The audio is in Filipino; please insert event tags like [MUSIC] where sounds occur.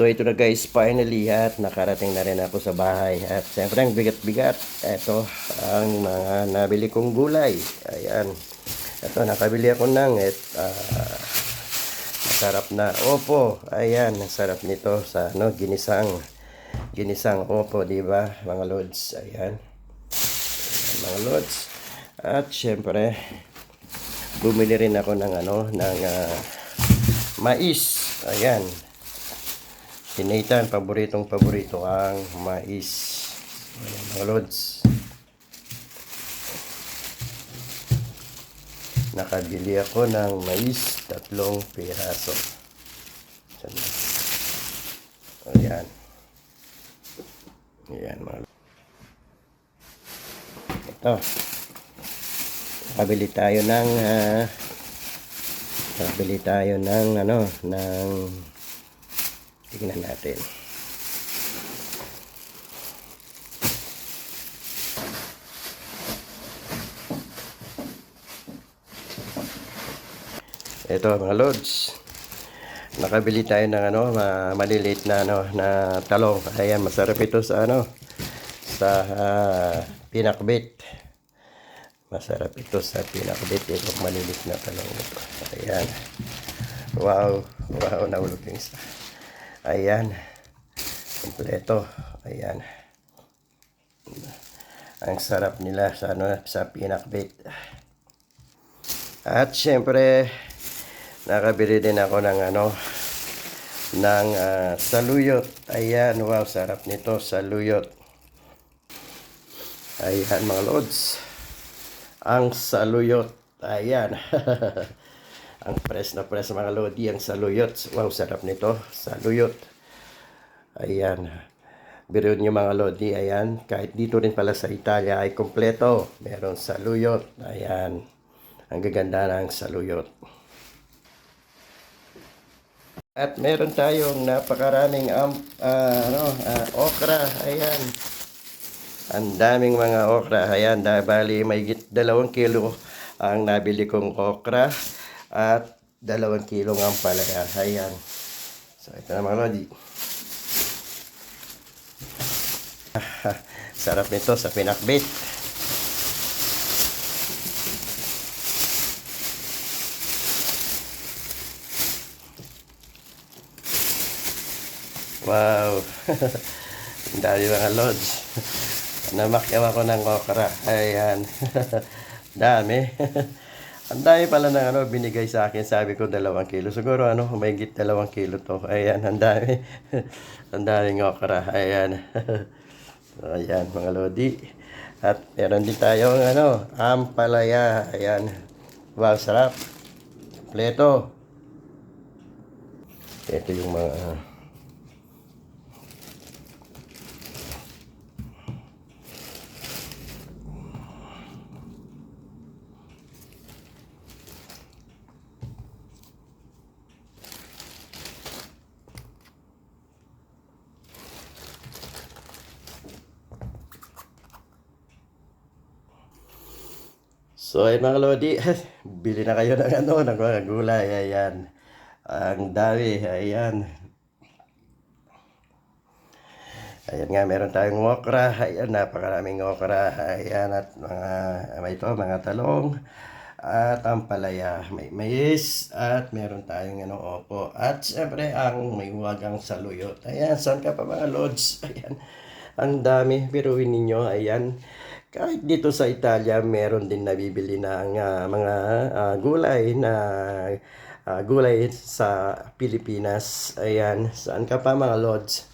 So ito na guys, finally at nakarating na rin ako sa bahay. At siyempre ang bigat-bigat. Ito ang mga nabili kong gulay. Ayan. Ito, nakabili ako ng et, ah, masarap na opo. Ayan, ang sarap nito sa ano, ginisang ginisang opo, di ba? Mga lods. Ayan. Ayan, mga lods. At syempre, bumili rin ako ng ano, ng ah, mais. Ayan. Si Nathan, paboritong paborito ang mais. Ayan, mga lods. Nakabili ako ng mais, tatlong piraso. Ayan. Ayan, mga lods. Ito. Nakabili tayo ng ah, nakabili tayo ng ano, ng tingnan natin. Ito mga lods. Nakabili tayo ng ano, ma- maliliit na ano na talong. Ayan, masarap ito sa ano sa uh, pinakbit. Masarap ito sa pinakbit itong maliliit na talong ito. Ayan. Wow, wow, nahulog yung isa. Ayan. Kompleto. Ayan. Ang sarap nila sa ano sa pinakbit. At syempre, nakabili din ako ng ano ng ah, saluyot. Ayan, wow, sarap nito, saluyot. Ayan mga lods. Ang saluyot. Ayan. [LAUGHS] ang press na press mga lodi, ang saluyot. Wow, sarap nito, saluyot. Ayan. Biro nyo mga lodi, ayan. Kahit dito rin pala sa Italia ay kompleto. Meron saluyot. Ayan. Ang gaganda ng saluyot. At meron tayong napakaraming um, ah, ano, ah, okra. Ayan. Ang daming mga okra. Ayan, bali may dalawang kilo ang nabili kong okra at dalawang kilo ng palaya. Ayan. So, ito na mga lodi. Sarap nito sa pinakbit. Wow. [LAUGHS] Dami mga lods. [LAUGHS] Namakyaw ako ng okra. Ayan. [LAUGHS] dami. Ang dami pala ng ano, binigay sa akin. Sabi ko dalawang kilo. Siguro ano, may git dalawang kilo to. Ayan, ang dami. [LAUGHS] ang daming okra. Ayan. [LAUGHS] Ayan, mga lodi. At meron din tayong ano, ampalaya. Ayan. Wow, sarap. Kompleto. Ito yung mga ah, So, ay mga lodi, [LAUGHS] bili na kayo ng ano, ng mga gulay. Ayan. Ang dami. Ayan. Ayan nga, meron tayong okra. Ayan, napakaraming okra. Ayan, at mga, may ito, mga talong. At ang palaya, may mais. At meron tayong ano, opo. At siyempre, ang may wagang saluyot. Ayan, saan ka pa mga lods? [LAUGHS] Ayan. Ang dami, biruin ninyo. Ayan. Kahit dito sa Italia, meron din nabibili ng ah, mga ah, gulay na ah, gulay sa Pilipinas. Ayan, saan ka pa mga lods?